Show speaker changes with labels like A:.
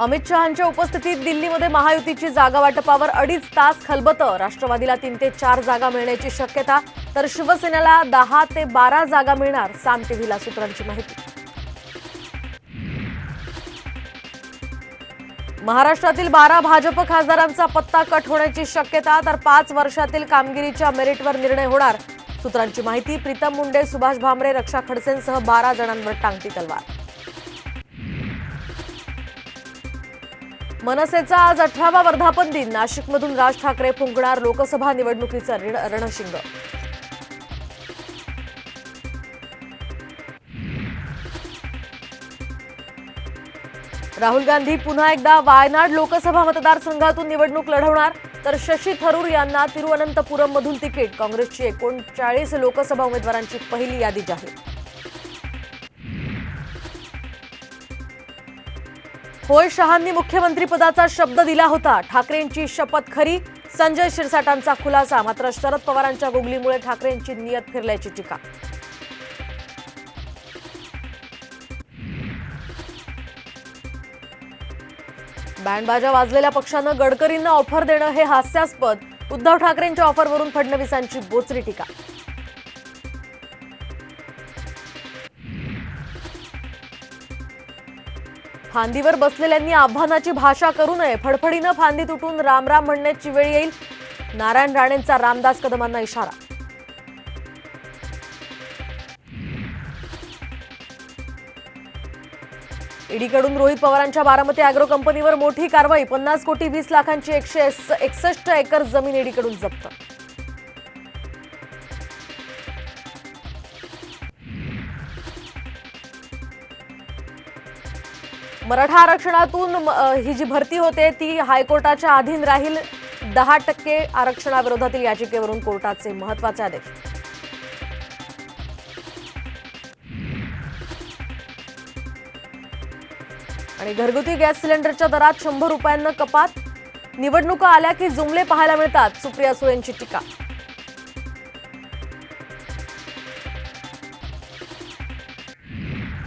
A: अमित शहांच्या उपस्थितीत दिल्लीमध्ये महायुतीची जागा वाटपावर अडीच तास खलबतं. राष्ट्रवादीला तीन ते चार जागा मिळण्याची शक्यता तर शिवसेनेला दहा ते बारा जागा मिळणार साम टीव्हीला सूत्रांची माहिती. महाराष्ट्रातील बारा भाजप खासदारांचा पत्ता कट होण्याची शक्यता तर पाच वर्षातील कामगिरीच्या मेरिटवर निर्णय होणार सूत्रांची माहिती. प्रीतम मुंडे सुभाष भामरे रक्षा खडसेंसह बारा जणांवर टांगती तलवार. मनसेचा आज अठरावा वर्धापन दिन. नाशिकमधून राज ठाकरे फुंकणार लोकसभा निवडणुकीचा ऋण- रणशिंग. राहुल गांधी पुन्हा एकदा वायनाड लोकसभा मतदारसंघातून निवडणूक लढवणार. तर शशी थरूर यांना तिरुअनंतपुरममधून तिकीट. काँग्रेसची एकोणचाळीस लोकसभा उमेदवारांची पहिली यादी जाहीर. होय शहांनी मुख्यमंत्रीपदाचा शब्द दिला होता. ठाकरेंची शपथ खरी संजय शिरसाटांचा खुलासा. मात्र शरद पवारांच्या गुगलीमुळे ठाकरेंची नियत फिरल्याची टीका. बँडबाजा वाजलेल्या पक्षानं गडकरींना ऑफर देणं हे हास्यास्पद. उद्धव ठाकरेंच्या ऑफरवरून फडणवीसांची बोचरी टीका. फांदीवर बसलेल्यांनी आव्हानाची भाषा करू नये. फडफडीनं फांदी तुटून रामराम म्हणण्याची वेळ येईल. नारायण राणेंचा रामदास कदमांना इशारा. ईडीकडून रोहित पवारांच्या बारामती अॅग्रो कंपनीवर मोठी कारवाई. पन्नास कोटी वीस लाखांची एकशे एकसष्ट एकर जमीन ईडीकडून जप्त. मराठा आरक्षणातून ही जी भरती होते ती हायकोर्टाच्या अधीन राहील. दहा टक्के आरक्षणाविरोधातील याचिकेवरून कोर्टाचे महत्त्वाचे आदेश. आणि घरगुती गॅस सिलेंडरच्या दरात शंभर रुपयांना कपात. निवडणुका आल्या की जुमले पाहायला मिळतात सुप्रिया सुळेंची टीका.